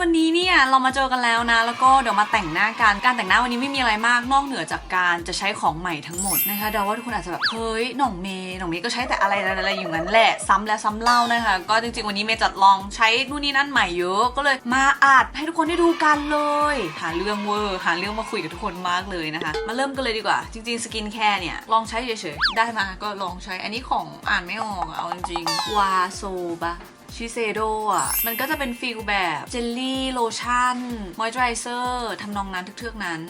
วันนี้เนี่ยเรามาเจอกันแล้วนะ แล้วก็เดี๋ยวมาแต่งหน้ากัน การแต่งหน้าวันนี้ไม่มีอะไรมากนอกเหนือจากการจะใช้ของใหม่ทั้งหมดนะคะเดาว่าทุกคนอาจจะแบบเฮ้ยหน่องเมย์หน่องเมย์ก็ใช้แต่อะไรอะไรอย่างนั้นแหละซ้ำแล้วซ้ำเล่านะคะ ก็จริงๆวันนี้เมย์จัดลองใช้นู่นนี่นั่นใหม่เยอะก็เลยมาอัดให้ทุกคนได้ดูกันเลยหาเรื่องเวอร์หาเรื่องมาคุยกับทุกคนมากเลยนะคะ มาเริ่มกันเลยดีกว่า จริงๆสกินแคร์เนี่ยลองใช้เฉยๆได้มาก็ลองใช้อันนี้ของอ่านไม่ออกเอาจริงๆวาโซบะ ชิเซโดอะ มันก็จะเป็นฟีลแบบเจลลี่โลชั่นมอยส์เจอไรเซอร์ทำนองนั้นทึกๆนั้น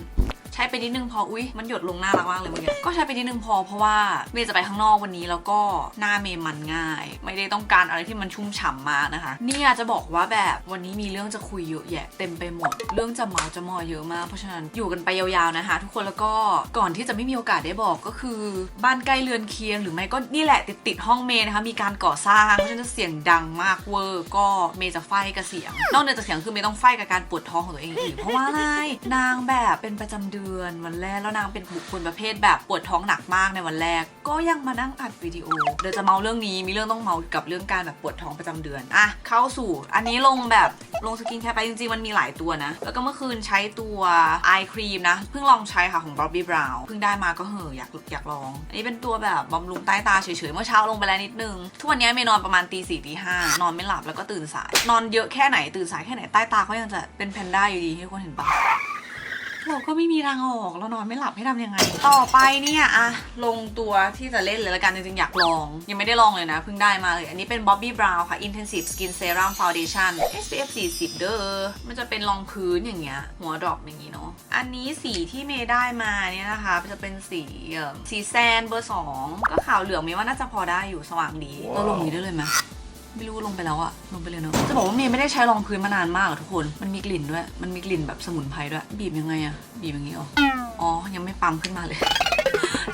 ช้ไปนิดนึงพออุ๊ยมันหยดลงหน้ารักมากเลยเมื่อกี้ก็ใช้ไปนิดนึงพอเพราะว่าเมย์จะไปข้างนอกวันนี้แล้วก็หน้าเมย์มันง่าย ไม่ได้ต้องการอะไรที่มันชุ่มฉ่ำมากนะคะ เนี่ยจะบอกว่าแบบวันนี้มีเรื่องจะคุยเยอะแยะเต็มไปหมด เรื่องจะเมาจะมอเยอะมากเพราะฉะนั้นอยู่กันไปยาวๆนะคะ ทุกคนแล้วก็ก่อนที่จะไม่มีโอกาสได้บอกก็คือ บ้านใกล้เรือนเคียง หรือไม่ก็นี่แหละติดติดๆห้องเมย์นะคะมีการก่อสร้างเพราะฉะนั้นเสียงดังมากเวอร์ก็เมย์จะไฟกับเสียง นอกเหนือจากเสียงคือเมย์ต้องไฟกับการปวดท้องของตัวเองอีกเพราะว่าอะไรนางแบบเป็นประจำเดือนวันแรกแล้วนางเป็นบุคคลประเภทแบบปวดท้องหนักมากในวันแรก ก็ยังมานั่งอัดวิดีโอเดี๋ยวจะเมาเรื่องนี้มีเรื่องต้องเมากับเรื่องการแบบปวดท้องประจำเดือนอะเข้าสู่ อันนี้ลงแบบลงสกินแคร์ไปจริงๆมันมีหลายตัวนะ แล้วก็เมื่อคืนใช้ตัวไอครีมนะเพิ่งลองใช้ค่ะของ Bobbi Brown เพิ่งได้มาก็เหอะอยากอยากลอง อันนี้เป็นตัวแบบบำรุงใต้ตาเฉยๆเมื่อเช้าลงไปแล้วนิดนึงทุกวันนี้เมย์นอนประมาณตีสี่ตีห้านอนไม่หลับแล้วก็ตื่นสาย นอนเยอะแค่ไหนตื่นสายแค่ไหนใต้ตาก็ยังจะเป็นแพนด้าอยู่ดีที่คนเห็นปะ เราก็ไม่มีทางออกเรานอนไม่หลับให้ทำยังไง ต่อไปเนี่ยอะลงตัวที่จะเล่นเลยละกันจริงๆอยากลอง ยังไม่ได้ลองเลยนะเพิ่งได้มาเลย อันนี้เป็น Bobbi Brown ค่ะ Intensive Skin Serum Foundation SPF 40 เด้อมันจะเป็นรองพื้นอย่างเงี้ยหัวดอปอย่างงี้เนาะอันนี้สีที่เมย์ได้มาเนี่ยนะคะจะเป็นสีสีแซนเบอร์2ก็ขาวเหลืองเมย์ว่าน่าจะพอได้อยู่สว่างดีเราลงนี้ได้เลยไหม ไม่รู้ลงไปแล้วอะลงไปเลยเนอะจะบอกว่าเมย์ไม่ได้ใช้รองพื้นมานานมากอะทุกคน มันมีกลิ่นด้วย มันมีกลิ่นแบบสมุนไพรด้วย บีบยังไงอะบีบอย่างนี้หรอ อ๋อ ยังไม่ปั๊มขึ้นมาเลย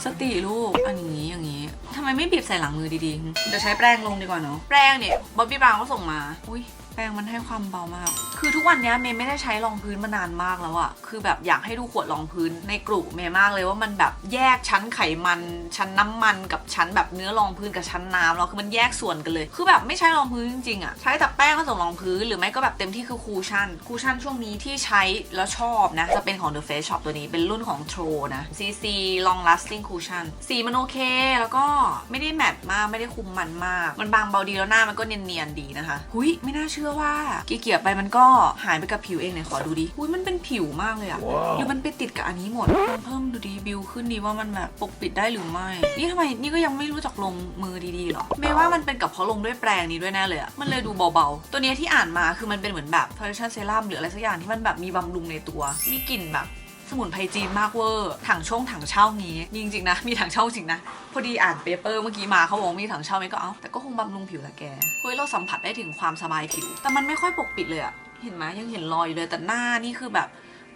สติลูก อันนี้อย่างนี้ทำไมไม่บีบใส่หลังมือดีๆ เดี๋ยวใช้แป้งลงดีกว่าเนาะ แป้งเนี่ยบ๊อบบี้บราวน์ก็ส่งมา อุ้ย แป้งมันให้ความเบามาก คือทุกวันนี้เมย์ไม่ได้ใช้รองพื้นมานานมากแล้วอะคือแบบอยากให้ดูขวดรองพื้นในกลุ่มเมย์มากเลยว่ามันแบบแยกชั้นไขมัน ชั้นน้ำมันกับชั้นแบบเนื้อรองพื้นกับชั้นน้ำแล้วคือมันแยกส่วนกันเลย คือแบบไม่ใช้รองพื้นจริงๆอะใช้แต่แป้งผสมรองพื้นหรือไม่ก็แบบเต็มที่คือคูชั่น คูชั่นช่วงนี้ที่ใช้แล้วชอบนะ จะเป็นของ The Face Shop ตัวนี้เป็นรุ่นของ Tro นะ CC Long Lasting Cushion สีมันโอเค แล้วก็ไม่ได้แมตต์มากไม่ได้คุมมันมาก มันบางเบาดีแล้วหน้ามันก็เนียนๆดีนะคะ หุยไม่น่าเชื่อว่าเกี่ยๆไปมันก็หายไปกับผิวเองเนี่ยขอดูดิหุยมันเป็นผิวมากเลยอะหรือมันไปติดกับอันนี้หมดลองเพิ่มดูดีบิวขึ้นดีว่ามันแบบปกปิดได้หรือไม่ นี่ทำไมนี่ก็ยังไม่รู้จักลงมือดีๆหรอเมย์ว่ามันเป็นกับเพราะลงด้วยแปรงนี้ด้วยแน่เลยอะมันเลยดูเบาๆ ตัวเนี้ยที่อ่านมาคือมันเป็นเหมือนแบบ foundation serum หรืออะไรสักอย่างที่มันแบบมีบำรุงในตัว มีกลิ่นแบบ สมุนไพรจีนมากเวอร์ ถังช่องถังเช่างี้มีจริงๆนะ มีถังเช่าจริงนะ พอดีอ่านเปเปอร์เมื่อกี้มาเขาบอกมีถังเช่าไหมก็เอาแต่ก็คงบำรุงผิวแหละแก เฮ้ย เราสัมผัสได้ถึงความสบายผิว แต่มันไม่ค่อยปกปิดเลยอะเห็นไหมยังเห็นรอยอยู่เลยแต่หน้านี่คือแบบ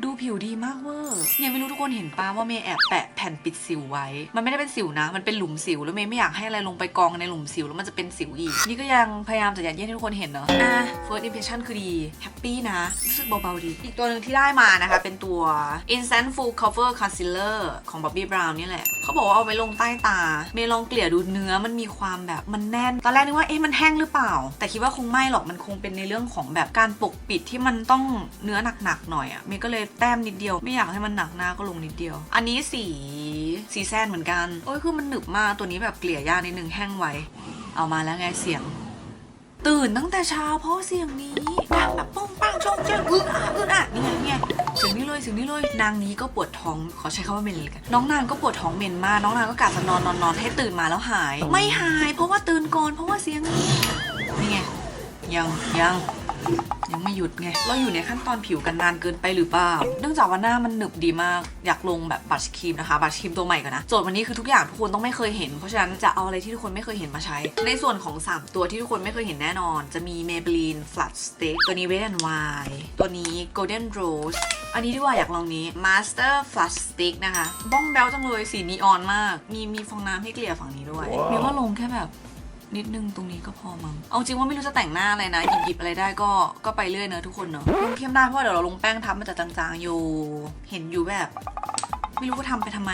ดูผิวดีมากเวอร์เนี่ยไม่รู้ทุกคนเห็นป้าว่าเมย์แอบแปะแผ่นปิดสิวไว้ มันไม่ได้เป็นสิวนะ มันเป็นหลุมสิว แล้วเมย์ไม่อยากให้อะไรลงไปกองในหลุมสิวแล้วมันจะเป็นสิวอีก นี่ก็ยังพยายามจะยัดเยียดให้ทุกคนเห็นเนอะอะ first impression คือดี แฮปปี้นะ รู้สึกเบาๆดี อีกตัวหนึ่งที่ได้มานะคะ เป็นตัว instant full cover concealer ของ Bobbi Brown นี่แหละ เขาบอกว่าเอาไว้ลงใต้ตา เมย์ลองเกลี่ยดูเนื้อมันมีความแบบมันแน่น ตอนแรกนึกว่าเอ๊ะมันแห้งหรือเปล่า แต่คิดว่าคงไม่หรอก มันคงเป็นในเรื่องของแบบการปกปิดที่มันต้องเนื้อหนักๆหน่อยอะเมย์ก็เลยแต้มนิดเดียว ไม่อยากให้มันหนักหน้าก็ลงนิดเดียว อันนี้สีสีแซนเหมือนกัน โอ้ยคือมันหนึบมากตัวนี้แบบเกลี่ยยากนิดนึงแห้งไวเอามาแล้วไงเสียง ตื่นตั้งแต่เช้าเพราะเสียงนี้ดังแบบป้องปังชงเจ้งอึ้งอะอึ้งอะนี่ไงนี่ไงเสียงนี้เลยเสียงนี้เลยนางนี้ก็ปวดท้องขอใช้คำว่าเมนเลยกันน้องนางก็ปวดท้องเมนมากน้องนางก็กะจะนอนนอนนอนให้ตื่นมาแล้วหาย ไม่หาย เพราะว่าตื่นก่อนเพราะว่าเสียงนี้นี่ไงยังยัง ยังไม่หยุดไง เราอยู่ในขั้นตอนผิวกันนานเกินไปหรือเปล่า เนื่องจากว่าหน้ามันหนึบดีมาก อยากลงแบบบัชครีมนะคะ บัชครีมตัวใหม่ก่อนนะ โจทย์วันนี้คือทุกอย่างทุกคนต้องไม่เคยเห็น เพราะฉะนั้นจะเอาอะไรที่ทุกคนไม่เคยเห็นมาใช้ ในส่วนของ 3 ตัวที่ทุกคนไม่เคยเห็นแน่นอน จะมี Maybelline Flat Stick ตัวนี้ Wet n Wild ตัวนี้ Golden Rose อันนี้ดีกว่าอยากลองนี้ Master Flat Stick นะคะ บ้องแบ้วจังเลยสีนีออนมาก มีมีฟองน้ำให้เกลี่ยฝั่งนี้ด้วย มีว่าลงแค่แบบ นิดนึงตรงนี้ก็พอมั้งเอาจริงว่าไม่รู้จะแต่งหน้าอะไรนะหยิบหยิบอะไรได้ก็ก็ไปเรื่อยเนอะทุกคนเนอะลงเข้มได้เพราะเดี๋ยวเราลงแป้งทับมันจะจางๆอยู่ เห็นอยู่แบบ ไม่รู้ว่าทำไปทำไม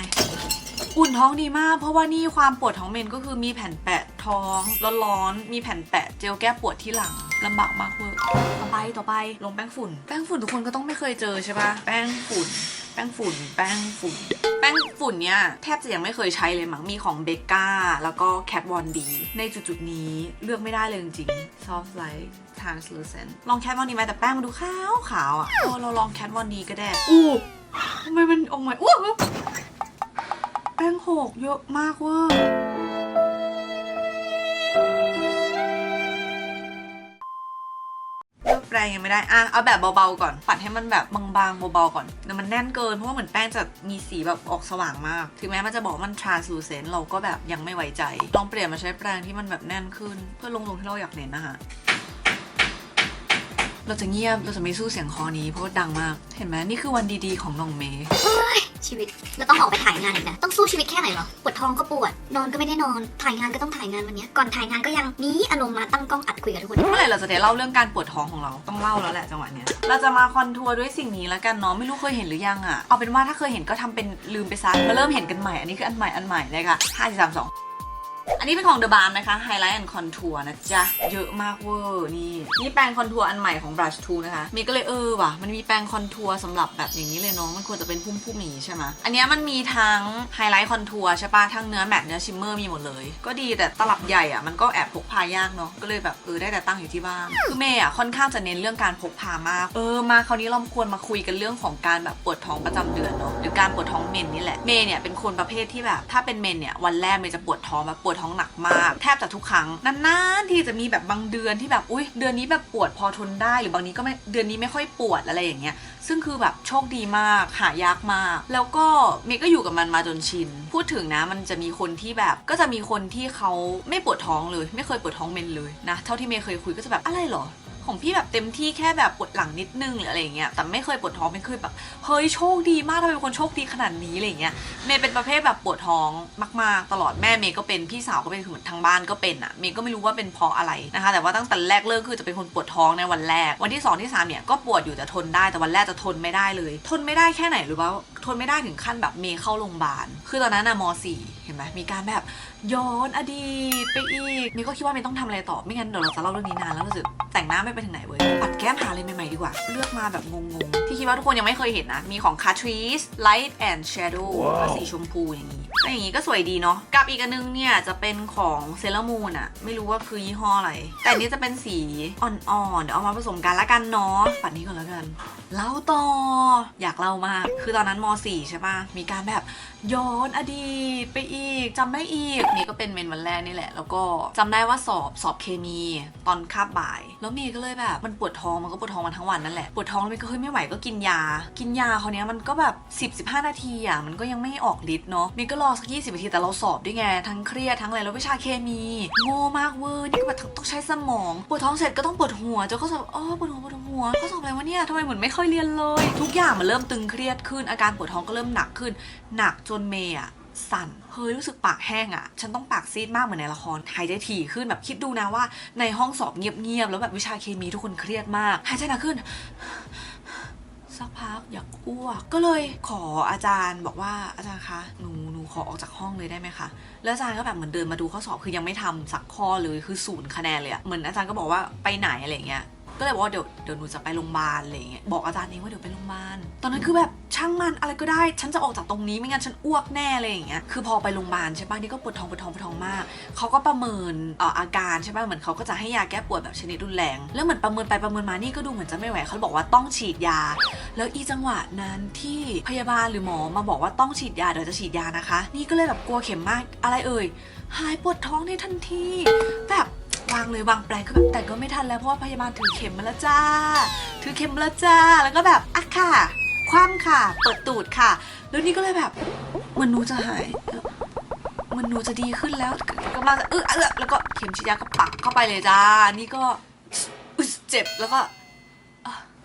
อุ่นท้องดีมาก เพราะว่านี่ความปวดท้องเมนก็คือมีแผ่นแปะท้องร้อนๆมีแผ่นแปะเจลแก้ปวดที่หลังลำบากมากเวอร์ต่อไปต่อไปลงแป้งฝุ่น แป้งฝุ่นทุกคนก็ต้องไม่เคยเจอใช่ปะแป้งฝุ่น แป้งฝุ่น แป้งฝุ่น แป้งฝุ่นเนี่ยแทบจะยังไม่เคยใช้เลยมั้งมีของเบก้าแล้วก็แคทวอนดีในจุดๆนี้เลือกไม่ได้เลยจริงๆ soft light translucent ลองแคทวอนดีไหมแต่แป้งมันดูขาวขาวอะเออเราลองแคทวอนดีก็ได้อู้ ทำไมมันออกมาอู้แป้งหกเยอะมากเว้ยเลือกแปรงยังไม่ได้อะเอาแบบเบาๆก่อน ปัดให้มันแบบบางๆเบาๆก่อนแต่มันแน่นเกิน เพราะว่าเหมือนแป้งจะมีสีแบบออกสว่างมาก ถึงแม้มันจะบอกมัน translucent เราก็แบบยังไม่ไว้ใจ ลองเปลี่ยนมาใช้แปรงที่มันแบบแน่นขึ้น เพื่อลงตรงที่เราอยากเน้นนะคะ เราจะเงียบเราจะไม่สู้เสียงคอนี้เพราะว่าดังมาก เห็นไหมนี่คือวันดีๆของน้องเมย์ชีวิตแล้วต้องออกไปถ่ายงานอีกนะต้องสู้ชีวิตแค่ไหนเหรอปวดท้องก็ปวด นอนก็ไม่ได้นอน ถ่ายงานก็ต้องถ่ายงานวันเนี้ยก่อนถ่ายงานก็ยังมีอารมณ์มาตั้งกล้องอัดคุยกับทุกคนเมื่อไหร่เราจะได้เล่าเรื่องการปวดท้องของเราต้องเล่าแล้วแหละจังหวะเนี้ยเราจะมาคอนทัวร์ด้วยสิ่งนี้แล้วกันเนาะไม่รู้เคยเห็นหรือยังอะเอาเป็นว่าถ้าเคยเห็นก็ทำเป็นลืมไปซะมาเริ่มเห็นกันใหม่อันนี้คืออันใหม่อันใหม่เลยค่ะห้าสี่สามสอง อันนี้เป็นของ The Balm นะคะ Highlight and Contour นะจ๊ะ เยอะมากเวอร์นี่ นี่แปรงคอนทัวร์อันใหม่ของ Brush 2 นะคะมย์ก็เลยเออว่ะ มันมีแปรงคอนทัวร์สำหรับแบบอย่างนี้เลยเนาะมันควรจะเป็นพุ่มๆอย่างนี้ใช่ไหมอันนี้มันมีทั้ง Highlight Contour ใช่ปะทั้งเนื้อแมตต์เนื้อชิมเมอร์มีหมดเลย ก็ดีแต่ตลับใหญ่อะมันก็แอบพกพายากเนาะก็เลยแบบเออได้แต่ตั้งอยู่ที่บ้านคือเมย์อะค่อนข้างจะเน้นเรื่องการพกพามาก เออมาคราวนี้เราควรมาคุยกันเรื่องของการแบบปวดท้องประจำเดือนเนาะหรือการปวดท้องเมนนี่แหละเมย์เนี่ยเป็นคนประเภทที่แบบถ้าเป็นเมนเนี่ยวันแรกเมย์จะปวดท้องแบบปวดท้องหนักมาก แทบจะทุกครั้งนานๆที่จะมีแบบบางเดือนที่แบบอุ้ยเดือนนี้แบบปวดพอทนได้หรือบางนี้ก็ไม่เดือนนี้ไม่ค่อยปวดอะไรอย่างเงี้ยซึ่งคือแบบโชคดีมากหายากมาก แล้วก็เมย์ก็อยู่กับมันมาจนชิน พูดถึงนะมันจะมีคนที่แบบก็จะมีคนที่เขาไม่ปวดท้องเลย ไม่เคยปวดท้องเมนเลยนะ เท่าที่เมย์เคยคุยก็จะแบบอะไรเหรอ ของพี่แบบเต็มที่แค่แบบปวดหลังนิดนึงหรืออะไรอย่างเงี้ยแต่ไม่เคยปวดท้องไม่เคยแบบเฮ้ยโชคดีมากทำไมเป็นคนโชคดีขนาดนี้อะไรอย่างเงี้ยเมย์เป็นประเภทแบบปวดท้องมาก ๆ ตลอดแม่เมย์ก็เป็นพี่สาวก็เป็นคือเหมือนทางบ้านก็เป็นอะเมย์ก็ไม่รู้ว่าเป็นเพราะอะไรนะคะ แต่ว่าตั้งแต่แรกเลิกคือจะเป็นคนปวดท้องในวันแรก วันที่สองที่สามเนี่ยก็ปวดอยู่แต่ทนได้แต่วันแรกจะทนไม่ได้เลย ทนไม่ได้แค่ไหนหรือว่าทนไม่ได้ถึงขั้นแบบเมย์เข้าโรงพยาบาลคือตอนนั้นน่ะมสี่เห็นไหมมีการแบบ ย้อนอดีตไปอีกเมย์ก็คิดว่าเมย์ต้องทำอะไรต่อไม่งั้นเดี๋ยวเราจะเล่าเรื่องนี้นานแล้วรู้สึกแต่งหน้าไม่ไปถึงไหนเว้ยปัดแก้มหาอะไรใหม่ๆดีกว่า เลือกมาแบบงงๆ ที่คิดว่าทุกคนยังไม่เคยเห็นนะ มีของ Catrice Light and Shadow ก็สีชมพูอย่างนี้ก็อย่างนี้ก็สวยดีเนาะกับอีกอันนึงเนี่ยจะเป็นของเซเล r มูนอะไม่รู้ว่าคือยี่ห้ออะไร แต่อันนี้จะเป็นสีอ่อนๆเดี๋ยวเอามาผสมกันละกันเนาะปัดนี้ก่อนแล้วกันเล่าต่ออยากเล่ามาก คือตอนนั้นม .4 ใช่ปะมีการแบบย้อนอดีตไปอีกจำได้อีกนี่ก็เป็นเมนวันแรกนี่แหละ แล้วก็จำได้ว่าสอบสอบเคมีตอนคาบบ่าย แล้วเมย์ก็เลยแบบมันปวดท้องมันก็ปวดท้องมาทั้งวันนั่นแหละปวดท้องแล้วเมย์ก็เฮ้ยไม่ไหวก็กินยา กินยาเขาวเนี้ยมันก็แบบ 10 15 นาทีอะมันก็ยังไม่ออกฤทธิ์เนาะเมย์ก็รอสัก20นาทีแต่เราสอบด้วยไงทั้งเครียดทั้งอะไรแล้ววิชาเคมีโง่มากเวอร์นี่ก็แบบต้องใช้สมอง ปวดท้องเสร็จก็ต้องปวดหัวเจ้าก็สอบอ๋อปวดหัวปวดหัวเขาสอบอะไรวะเนี่ยทำไมเหมือนไม่ค่อยเรียนเลย ทุกอย่างมันเริ่มตึงเครียดขึ้นอาการปวดท้องก็เริ่มหนักขึ้น หนักจนเมย์อะ สั่น เฮ้ยรู้สึกปากแห้งอะฉันต้องปากซีดมากเหมือนในละคร หายใจถี่ขึ้นแบบคิดดูนะว่า ในห้องสอบเงียบๆ แล้วแบบวิชาเคมีทุกคนเครียดมาก หายใจหนักขึ้นสักพักอยากอ้วกก็เลยขออาจารย์บอกว่าอาจารย์คะหนูหนูขอออกจากห้องเลยได้ไหมคะแล้วอาจารย์ก็แบบเหมือนเดินมาดูข้อสอบคือยังไม่ทำสักข้อเลยคือศูนย์คะแนนเลยอะเหมือนอาจารย์ก็บอกว่าไปไหนอะไรเงี้ย ก็เลยบอกว่าเดี๋ยวเดี๋ยวหนูจะไปโรงพยาบาลอะไรเงี้ยบอกอาจารย์เองว่าเดี๋ยวไปโรงพยาบาลตอนนั้นคือแบบช่างมันอะไรก็ได้ ฉันจะออกจากตรงนี้ไม่งั้นฉันอ้วกแน่เลยอย่างเงี้ยคือพอไปโรงพยาบาลใช่ป่ะนี่ก็ปวดท้องปวดท้องปวดท้องมากเขาก็ประเมินเอ่ออาการใช่ป่ะเหมือนเขาก็จะให้ยาแก้ปวดแบบชนิดรุนแรงแล้วเหมือนประเมินไปประเมินมานี่ก็ดูเหมือนจะไม่ไหวเขาบอกว่าต้องฉีดยา แล้วอีจังหวะนั้นที่พยาบาลหรือหมอมาบอกว่าต้องฉีดยาเดี๋ยวจะฉีดยานะคะ นี่ก็เลยแบบกลัวเข็มมากอะไรเอ่ยหายปวดท้องในทันทีแบบ วางเลยวางแปลงคือแบบแต่ก็ไม่ทันแล้วเพราะว่าพยาบาลถือเข็มมาแล้วจ้า ถือเข็มมาแล้วจ้า แล้วก็แบบอะค่ะ คว่ำค่ะ เปิดตูดค่ะ แล้วนี่ก็เลยแบบมันหนูจะหายมันหนูจะดีขึ้นแล้วกำลังจะเออเออแล้วก็เข็มฉีดยาก็ปักเข้าไปเลยจ้า นี่ก็เจ็บแล้วก็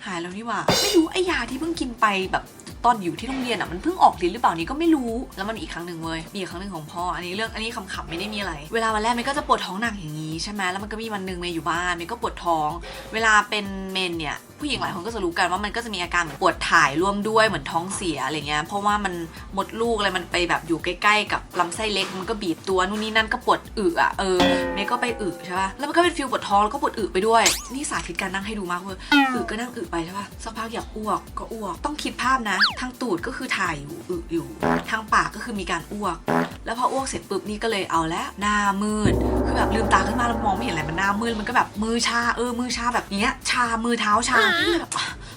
หายแล้วนี่หว่า ไม่รู้ไอ้ยาที่เพิ่งกินไปแบบตอนอยู่ที่โรงเรียนอะมันเพิ่งออกฤทธิ์หรือเปล่านี่ก็ไม่รู้ แล้วมันมีอีกครั้งหนึ่งเว้ยมีอีกครั้งหนึ่งของพ่ออันนี้เรื่องอันนี้ขำๆไม่ได้มีอะไร เวลาวันแรกมันก็จะปวดท้องหนักอย่าง นี้ใช่ไหมแล้วมันก็มีวันหนึ่งเมย์อยู่บ้านเมย์ก็ปวดท้อง เวลาเป็นเมนเนี่ย ผู้หญิงหลายคนก็จะรู้กันว่ามันก็จะมีอาการเหมือนปวดถ่ายร่วมด้วยเหมือนท้องเสียอะไรเงี้ยเพราะว่ามันมดลูกอะไรมันไปแบบอยู่ใกล้ ๆ กับลำไส้เล็กมันก็บีบตัวนู่นนี่นั่นก็ปวดอึอะเออเมย์ก็ไปอึใช่ป่ะแล้วมันก็เป็นฟิลปวดท้องแล้วก็ปวดอึไปด้วยนี่สาธิตการนั่งให้ดูมากเว้ยอึก็นั่งอึไปใช่ป่ะสักพักอยากอ้วกก็อ้วกต้องคิดภาพนะ ทางตูดก็คือถ่ายอยู่อึอยู่ ทางปากก็คือมีการอ้วก แล้วพออ้วกเสร็จปุ๊บนี่ก็เลยเอาแล้วหน้ามืดคือแบบลืมตาขึ้นมาแล้วมองไม่เห็นอะไรมันหน้ามืดมันก็แบบมือชาเออมือชาแบบเนี้ยชามือเท้าชา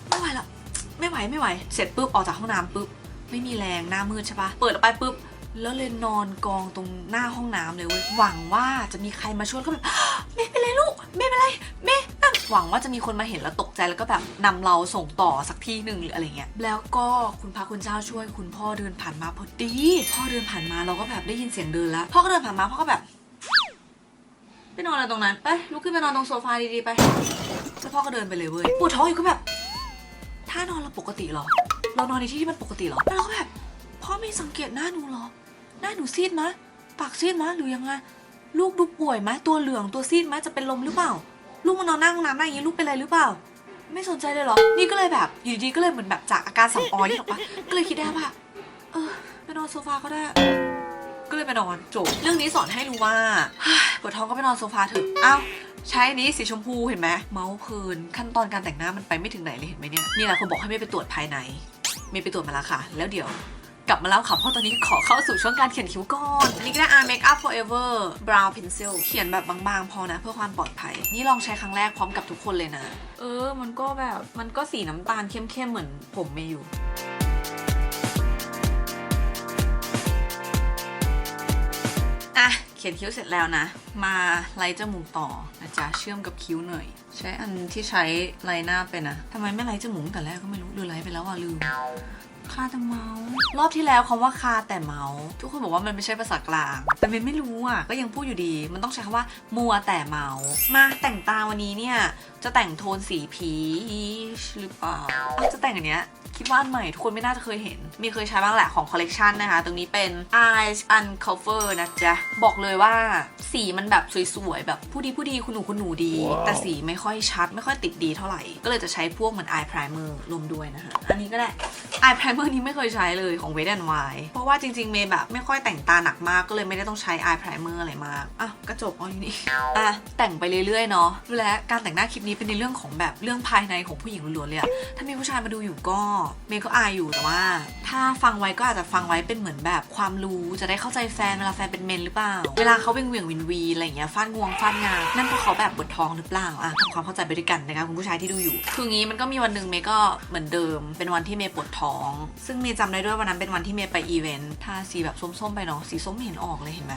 ไม่ไหวละไม่ไหวไม่ไหว เสร็จปุ๊บออกจากห้องน้ำปุ๊บไม่มีแรงหน้ามืดใช่ปะเปิดออกไปปุ๊บแล้วเลยนอนกองตรงหน้าห้องน้ำเลยเว้ยหวังว่าจะมีใครมาช่วยก็แบบไม่เป็นไรลูกไม่เป็นไรแม่นั่งหวังว่าจะมีคนมาเห็นแล้วตกใจแล้วก็แบบนำเราส่งต่อสักที่หนึ่งหรืออะไรเงี้ยแล้วก็คุณพระคุณเจ้าช่วยคุณพ่อเดินผ่านมาพอดี พ่อเดินผ่านมาเราก็แบบได้ยินเสียงเดินแล้วพ่อก็เดินผ่านมาพ่อก็แบบ ไปนอนอะไรตรงนั้นไปลุกขึ้นไปนอนตรงโซฟาดีๆไปแล้วพ่อก็เดินไปเลยเว้ยปวดท้องอยู่ก็แบบท่านอนเราปกติหรอ เรานอนในที่ที่มันปกติหรอแล้วก็แบบพ่อไม่สังเกตหน้าหนูหรอ หน้าหนูซีดมะปากซีดมะหรือยังไงลูกดูป่วยไหมตัวเหลืองตัวซีดไหมจะเป็นลมหรือเปล่า ลูกมานอนนั่งน้ำหน้าอย่างนี้ลูกเป็นอะไรหรือเปล่า ไม่สนใจเลยหรอ นี่ก็เลยแบบอยู่ดีๆก็เลยเหมือนแบบจากอาการสำออยที่บอกว่าก็เลยคิดได้ว่าเออไปนอนโซฟาก็ได้ ก็เลยไปนอนจบเรื่องนี้สอนให้รู้ว่าปวดท้องก็ไปนอนโซฟาเถอะอ้าวใช้อันนี้สีชมพูเห็นไหมเมาส์เพลินขั้นตอนการแต่งหน้ามันไปไม่ถึงไหนเลยเห็นไหมเนี่ยนี่แหละคนบอกให้ไม่ไปตรวจภายในไม่ไปตรวจมาแล้วค่ะ แล้วเดี๋ยวกลับมาแล้วค่ะเพราะตอนนี้ขอเข้าสู่ช่วงการเขียนคิ้วก่อน อันนี้ก็ได้ Eye Makeup Forever Brow Pencil เขียนแบบบางๆ พอนะ เพื่อความปลอดภัย นี่ลองใช้ครั้งแรกพร้อมกับทุกคนเลยนะ เออ มันก็แบบ มันก็สีน้ำตาลเข้มๆ เหมือนผมเมย์อยู่ ขียนคิ้วเสร็จแล้วนะ มาไล่จมูกต่อนะจ๊ะเชื่อมกับคิ้วหน่อย ใช้อันที่ใช้ไล่หน้าไปนะทำไมไม่ไล่จมูกแต่แรกก็ไม่รู้หรือไล่ไปแล้วอะลืมคาแต่เมาส์รอบที่แล้วคำว่าคาแต่เมาส์ทุกคนบอกว่ามันไม่ใช่ภาษากลาง แต่เมนไม่รู้อะก็ยังพูดอยู่ดี มันต้องใช้คำว่ามัวแต่เมาส์มาแต่งตาวันนี้เนี่ย จะแต่งโทนสีพีชหรือเปล่าเอาจะแต่งอันเนี้ย คิดว่าอันใหม่ทุกคนไม่น่าจะเคยเห็น มีเคยใช้บ้างแหละของคอลเลกชันนะคะ ตรงนี้เป็น Eyes Uncover นะจ๊ะ บอกเลยว่าสีมันแบบสวยๆ แบบผู้ดีผู้ดีคุณหนูคุณหนูดี แต่สีไม่ค่อยชัด ไม่ค่อยติดดีเท่าไหร่ ก็เลยจะใช้พวกเหมือน Eye Primer รวมด้วยนะคะ อันนี้ก็ได้ Eye Primer นี้ไม่เคยใช้เลยของ Wet n Wild เพราะว่าจริงๆเมย์แบบไม่ค่อยแต่งตาหนักมากก็เลยไม่ได้ต้องใช้ Eye Primer อะไรมากอะกระจกเอาอยู่นี่อะแต่งไปเรื่อยๆเนาะและการแต่งหน้าคลิปนี้เป็นในเรื่องของแบบเรื่องภายในของผู้หญิงล้วนๆเลยอะถ้ามีผู้ชายมาดูอยู่ก็เมย์ก็อายอยู่แต่ว่า ถ้าฟังไว้ก็อาจจะฟังไว้เป็นเหมือนแบบความรู้จะได้เข้าใจแฟนเวลาแฟนเป็นเมนหรือเปล่า เวลาเขาเวียงเวียงวินวีอะไรอย่างเงี้ยฟาดงวงฟาดงานั่นเพราะเขาแบบปวดท้องหรือเปล่าอะทำความเข้าใจไปด้วยกันนะคะคุณผู้ชายที่ดูอยู่ คืองี้มันก็มีวันหนึ่งเมย์ก็เหมือนเดิม เป็นวันที่เมย์ปวดท้อง ซึ่งเมย์จำได้ด้วยวันนั้นเป็นวันที่เมย์ไปอีเวนต์ทาสีแบบส้มๆไปเนาะสีส้มไม่เห็นออกเลยเห็นไหม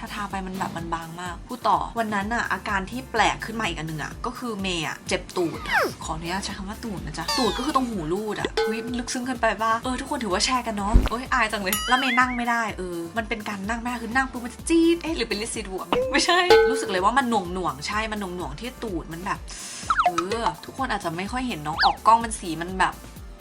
ถ้าทาไปมันแบบมันบางมาก พูดต่อวันนั้นอะอาการที่แปลกขึ้นมาอีกอันหนึ่งอะก็คือเมย์อะเจ็บตูด ขออนุญาตใช้คำว่าตูดนะจ๊ะ ตูดก็คือตรงหูรูดอะเฮ้ยมันลึกซึ้งเกินไปป่ะเออทุกคนถือว่าแชร์กันเนาะเอ้ยอายจังเลย แล้วเมย์นั่งไม่ได้เออ มันเป็นการนั่งไม่ได้คือนั่งปุ๊บมันจะจี๊ดเอ๊ะหรือเป็นลิซิดวมไม่ใช่ รู้สึกเลยว่ามันหน่วงหน่วงใช่ มันหน่วงหน่วงที่ตูดมันแบบเออทุกคนอาจจะไม่ค่อยเห็นเนาะออกกล้องมันสีมันแบบ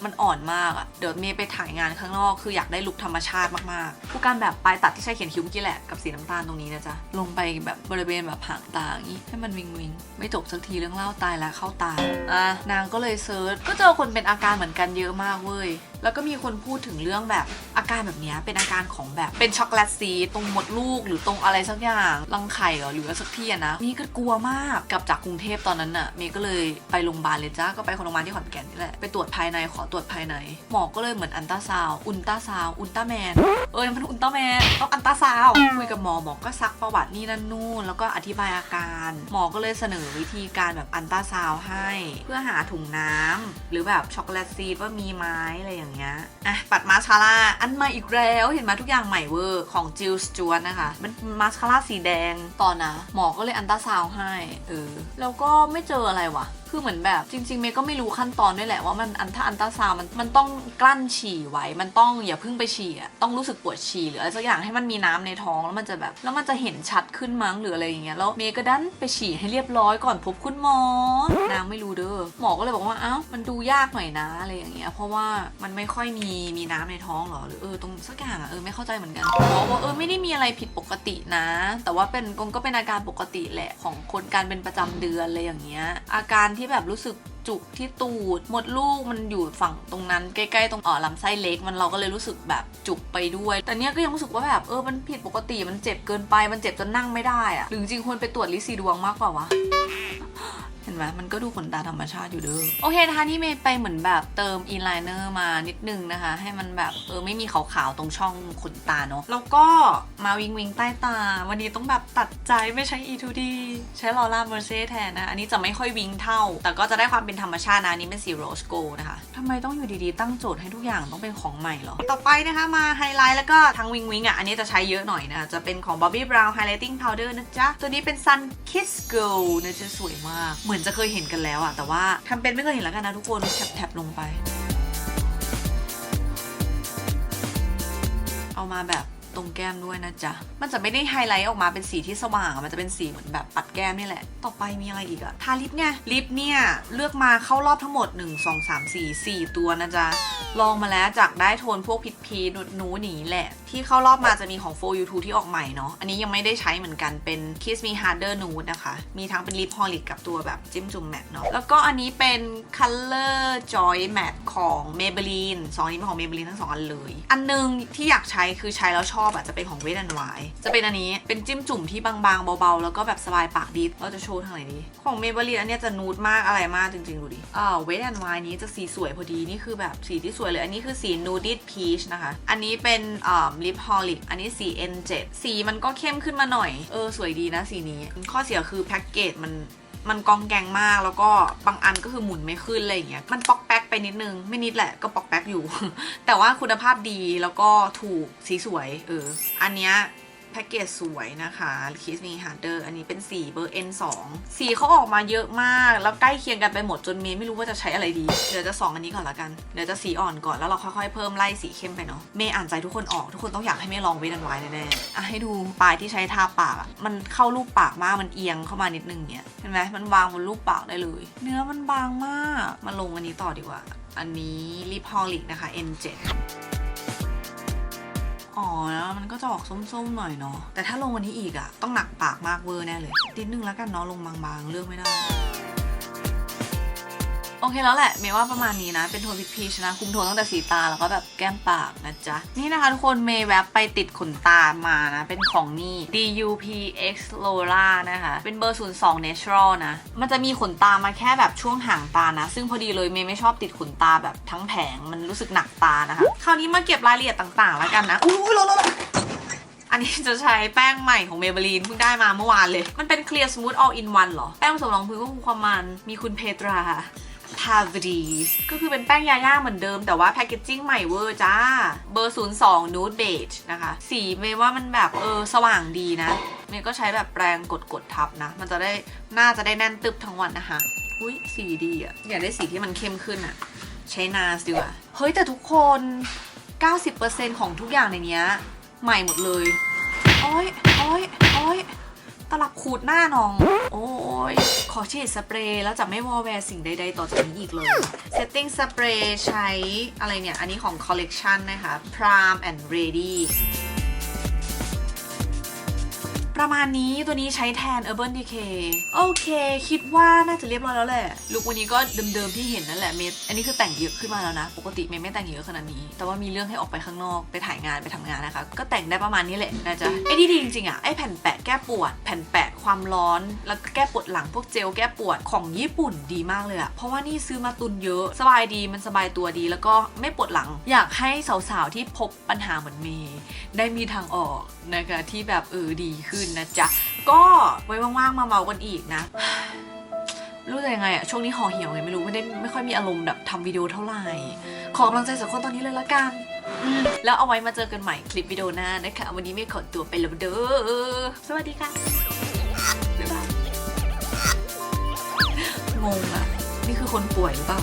มันอ่อนมากอะเดี๋ยวเมย์ไปถ่ายงานข้างนอก คืออยากได้ลุคธรรมชาติมากๆผู้การแบบปลายตัดที่ใช้เขียนคิ้วเมื่อกี้แหละกับสีน้ำตาลตรงนี้นะจ๊ะ ลงไปแบบบริเวณแบบหางตาอย่างนี้ให้มันวิงวิงไม่จบสักทีเรื่องเล่าตายแล้วเข้าตาอะนางก็เลยเซิร์ชก็เจอคนเป็นอาการเหมือนกันเยอะมากเว้ย แล้วก็มีคนพูดถึงเรื่องแบบอาการแบบนี้เป็นอาการของแบบเป็นช็อกโกแลตซีตรงมดลูกหรือตรงอะไรสักอย่างรังไข่เหรือสักที่นะนี่ก็กลัวมากกลับจากกรุงเทพตอนนั้นน่ะเมย์ก็เลยไปโรงพยาบาลเลยจ้าก็ไปโรงพยาบาลที่ขอนแก่นนี่แหละไปตรวจภายในขอตรวจภายในหมอก็เลยเหมือนอันตราซาวอุลตราซาวอุลตราแมนเอ้ยมันอุลตราแมนต้องอันตราซาวคุยกับหมอหมอก็ซักประวัตินี่นั่นนู่นแล้วก็อธิบายอาการ หมอก็เลยเสนอวิธีการแบบอันตราซาวให้ เพื่อหาถุงน้ำหรือแบบช็อกโกแลตซีดว่ามีไหมอะไรอย่างเงี้ยอะปัดมาสคาร่าอันใหม่อีกแล้วเห็นไหมทุกอย่างใหม่เวอร์ของจิลสจวนนะคะมันมาสคาร่าสีแดงตอนนะ หมอก็เลยอันตราซาวให้เออแล้วก็ไม่เจออะไรวะ คือเหมือนแบบจริงๆเมย์ก็ไม่รู้ขั้นตอนด้วยแหละว่ามันอันถ้าอันตาซาวมันมันต้องกลั้นฉี่ไว้ มันต้องอย่าเพิ่งไปฉี่อะต้องรู้สึกปวดฉี่หรืออะไรสักอย่างให้มันมีน้ำในท้องแล้วมันจะแบบแล้วมันจะเห็นชัดขึ้นมั้งหรืออะไรอย่างเงี้ยแล้วเมย์ก็ดันไปฉี่ให้เรียบร้อยก่อนพบคุณหมอนางไม่รู้เด้อหมอก็เลยบอกว่าเอ้ามันดูยากหน่อยนะอะไรอย่างเงี้ยเพราะว่ามันไม่ค่อยมีมีน้ำในท้องหรอหรือเออตรงสักอย่างอะเออไม่เข้าใจเหมือนกันหมอบอกเออไม่ได้มีอะไรผิดปกตินะ แต่ว่าเป็นก็เป็นอาการปกติแหละของคนการเป็นประจำเดือนอะไรอย่างเงี้ยอาการที่แบบรู้สึกจุกที่ตูดมดลูกมันอยู่ฝั่งตรงนั้นใกล้ๆตรงอ่อลำไส้เล็กมันเราก็เลยรู้สึกแบบจุกไปด้วย แต่เนี้ยก็ยังรู้สึกว่าแบบเออมันผิดปกติมันเจ็บเกินไปมันเจ็บจนนั่งไม่ได้อะหรือจริงควรไปตรวจลิซีดวงมากกว่าวะ เห็นไหมมันก็ดูขนตาธรรมชาติอยู่เด้อโอเคนะคะนี่เมย์ไปเหมือนแบบเติมอินไลเนอร์มานิดนึงนะคะ ให้มันแบบเออไม่มีขาวๆตรงช่องขนตาเนาะแล้วก็มาวิงวิงใต้ตา วันนี้ต้องแบบตัดใจไม่ใช้ E2D ใช้ลอร่าเมอร์เซ่แทนนะอันนี้จะไม่ค่อยวิงเท่า แต่ก็จะได้ความเป็นธรรมชาตินะอันนี้เป็นสีโรสโกนะคะทำไมต้องอยู่ดีๆตั้งโจทย์ให้ทุกอย่างต้องเป็นของใหม่หรอ ต่อไปนะคะมาไฮไลท์แล้วก็ทั้งวิงวิงอะอันนี้จะใช้เยอะหน่อยนะจะเป็นของ Bobbi Brown Highlighting Powder นะจ๊ะตัวนี้เป็น Sun Kiss Girl นะจะสวยมากเหมือนจะเคยเห็นกันแล้วอะแต่ว่าทำเป็นไม่เคยเห็นแล้วกันนะทุกคนแท็บๆลงไป เอามาแบบ ตรงแก้มด้วยนะจ๊ะ มันจะไม่ได้ไฮไลท์ออกมาเป็นสีที่สว่าง มันจะเป็นสีเหมือนแบบปัดแก้มนี่แหละ ต่อไปมีอะไรอีกอะทาลิปเนี่ยลิปเนี่ยเลือกมาเข้ารอบทั้งหมด 1 2 3 4 4 ตัวนะจ๊ะ ลองมาแล้วจากได้โทนพวกพิดพีนูดนูหนีแหละ ที่เข้ารอบมาจะมีของ For You 2ที่ออกใหม่เนาะ อันนี้ยังไม่ได้ใช้เหมือนกัน เป็น Kiss Me Harder Nude นะคะ มีทั้งเป็นลิปฮอลิกกับตัวแบบจิ้มจุ่มแมตเนาะ แล้วก็อันนี้เป็น Color Joy Matte ของ Maybelline สองนี้เป็นของ Maybelline ทั้งสองอันเลย อันนึงที่อยากใช้คือใช้แล้วชอบอะจะเป็นของ Wet n Wild จะเป็นอันนี้เป็นจิ้มจุ่มที่บางๆเบาๆ แล้วก็แบบสบายปากดีเราจะโชว์ทางไหนดีของ Maybelline อันนี้จะนูดมากอะไรมากจริงๆ ดูดิอ่า Wet n Wild นี้จะสีสวยพอดีนี่คือแบบสีที่สวยเลย อันนี้คือสี Nuded Peach นะคะ อันนี้เป็นอ่า Lip Holic อันนี้สี N7 สีมันก็เข้มขึ้นมาหน่อยเออสวยดีนะสีนี้ข้อเสียคือแพ็กเกจมันมันกองแกงมากแล้วก็บางอันก็คือหมุนไม่ขึ้นอะไรอย่างเงี้ยมันปอก ไปนิดนึง ไม่นิดแหละก็ปอกแป๊กอยู่ แต่ว่าคุณภาพดีแล้วก็ถูกสีสวยเอออันเนี้ย พ็กเกจสวยนะคะ Kiss Me Harder อันนี้เป็นสีเบอร์ N2 สีเขาออกมาเยอะมาก แล้วใกล้เคียงกันไปหมดจนเมย์ไม่รู้ว่าจะใช้อะไรดี เดี๋ยวจะสองอันนี้ก่อนละกัน เดี๋ยวจะสีอ่อนก่อนแล้วเราค่อยๆเพิ่มไล่สีเข้มไปเนาะ เมย์อ่านใจทุกคนออกทุกคนต้องอยากให้เมย์ลองเวทันไว้แน่ๆอะให้ดูปลายที่ใช้ทาปากมันเข้ารูปปากมากมันเอียงเข้ามานิดนึงเนี่ยเห็นไหมมันวางบนรูปปากได้เลย เนื้อมันบางมากมาลงอันนี้ต่อดีกว่า อันนี้ลิปฮอลิกนะคะ N7 อ๋อแล้วมันก็จะออกส้มๆหน่อยเนาะแต่ถ้าลงวันนี้อีกอะต้องหนักปากมากเวอร์แน่เลยนิดนึงแล้วกันเนาะลงบางๆ เลือกไม่ได้ โอเคแล้วแหละเมย์ว่าประมาณนี้นะ เป็นโทนพิชพีชนะคุมโทนตั้งแต่สีตาแล้วก็แบบแก้มปากนะจ๊ะ นี่นะคะทุกคนเมย์แวบไปติดขนตามานะ เป็นของนี่ DUPX Lola นะคะ เป็นเบอร์ 02 Natural นะ มันจะมีขนตามาแค่แบบช่วงห่างตานะ ซึ่งพอดีเลยเมย์ไม่ชอบติดขนตาแบบทั้งแผงมันรู้สึกหนักตานะคะ คราวนี้มาเก็บรายละเอียดต่างๆ แล้วกันนะอุ้ยโลโลอันนี้จะใช้แป้งใหม่ของเมเบลีนเพิ่งได้มาเมื่อวานเลย มันเป็น Clear Smooth All in One เหรอ แป้งผสมรองพื้นควบคุมความมัน มีคุณเพตรา พาวดีก็คือเป็นแป้งยาย่าเหมือนเดิมแต่ว่าแพคเกจจิ้งใหม่เวอร์จ้า เบอร์ 02 Nude Beige นะคะ สีเมย์ว่ามันแบบเออสว่างดีนะ เมย์ก็ใช้แบบแปรงกดกดทับนะ มันจะได้น่าจะได้แน่นตึบทั้งวันนะคะ อุ้ยสีดีอะอยากได้สีที่มันเข้มขึ้นอะใช้นาสดีกว่า เฮ้ยแต่ทุกคน 90%ของทุกอย่างในนี้ใหม่หมดเลย โอ้ยโอ้ยโอ้ย ตลับขูดหน้าน้อง โอ้ย ขอฉีดสเปรย์แล้วจะไม่วอลแวร์สิ่งใด ๆ ต่อจากนี้อีกเลย Setting Spray ใช้อะไรเนี่ย อันนี้ของ Collection นะคะ Prime and Ready ประมาณนี้ตัวนี้ใช้แทน Urban Decay โอเค คิดว่าน่าจะเรียบร้อยแล้วแหละลุควันนี้ก็เดิมๆที่เห็นนั่นแหละเมย์อันนี้คือแต่งเยอะขึ้นมาแล้วนะ ปกติเมย์ไม่แต่งเยอะขนาดนี้ แต่ว่ามีเรื่องให้ออกไปข้างนอกไปถ่ายงานไปทำงานนะคะ ก็แต่งได้ประมาณนี้แหละนะจ๊ะไอ้ที่ดีจริงๆอะไอ้แผ่นแปะแก้ปวด แผ่นแปะความร้อน แล้วก็แก้ปวดหลังพวกเจลแก้ปวดของญี่ปุ่นดีมากเลยอะเพราะว่านี่ซื้อมาตุนเยอะสบายดีมันสบายตัวดี แล้วก็ไม่ปวดหลัง อยากให้สาวๆที่พบปัญหาเหมือนเมย์ได้มีทางออกนะคะที่แบบเออดีขึ้นนะจ๊ะ ก็ไว้ว่างๆมาเมากันอีกนะ รู้จะยังไงอะช่วงนี้ห่อเหี่ยวไงไม่รู้ไม่ได้ไม่ค่อยมีอารมณ์แบบทำวิดีโอเท่าไหร่ ขอกำลังใจจากคนตอนนี้เลยละกัน แล้วเอาไว้มาเจอกันใหม่คลิปวิดีโอหน้านะคะ วันนี้เมย์ขอตัวไปแล้วเด้อ สวัสดีค่ะ บ๊ายบาย งงอะนี่คือคนป่วยหรือเปล่า